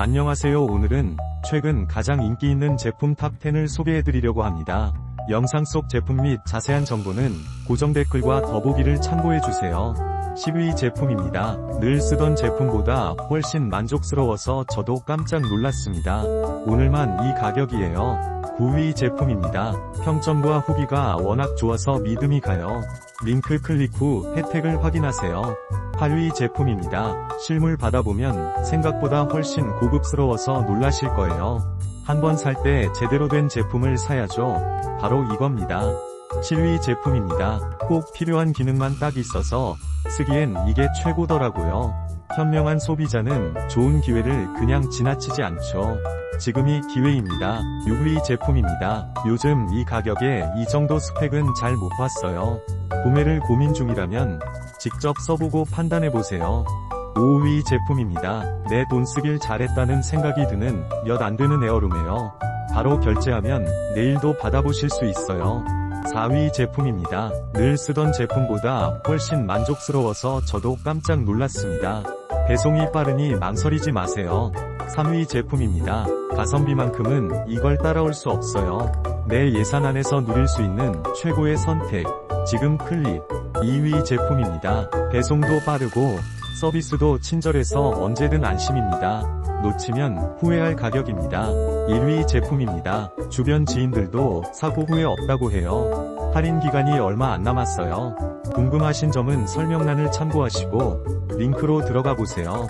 안녕하세요 오늘은 최근 가장 인기 있는 제품 탑10을 소개해드리려고 합니다. 영상 속 제품 및 자세한 정보는 고정 댓글과 더보기를 참고해주세요. 10위 제품입니다. 늘 쓰던 제품보다 훨씬 만족스러워서 저도 깜짝 놀랐습니다. 오늘만 이 가격이에요. 9위 제품입니다. 평점과 후기가 워낙 좋아서 믿음이 가요. 링크 클릭 후 혜택을 확인하세요. 8위 제품입니다. 실물 받아보면 생각보다 훨씬 고급스러워서 놀라실 거예요. 한번 살 때 제대로 된 제품을 사야죠. 바로 이겁니다. 7위 제품입니다. 꼭 필요한 기능만 딱 있어서 쓰기엔 이게 최고더라고요. 현명한 소비자는 좋은 기회를 그냥 지나치지 않죠. 지금이 기회입니다. 6위 제품입니다. 요즘 이 가격에 이 정도 스펙은 잘 못 봤어요. 구매를 고민 중이라면 직접 써보고 판단해보세요. 5위 제품입니다. 내 돈 쓰길 잘했다는 생각이 드는 몇 안 되는 에어룸이에요. 바로 결제하면 내일도 받아보실 수 있어요. 4위 제품입니다. 늘 쓰던 제품보다 훨씬 만족스러워서 저도 깜짝 놀랐습니다. 배송이 빠르니 망설이지 마세요. 3위 제품입니다. 가성비만큼은 이걸 따라올 수 없어요. 내 예산 안에서 누릴 수 있는 최고의 선택. 지금 클릭. 2위 제품입니다. 배송도 빠르고 서비스도 친절해서 언제든 안심입니다. 놓치면 후회할 가격입니다. 1위 제품입니다. 주변 지인들도 사고 후회 없다고 해요. 할인 기간이 얼마 안 남았어요. 궁금하신 점은 설명란을 참고하시고 링크로 들어가 보세요.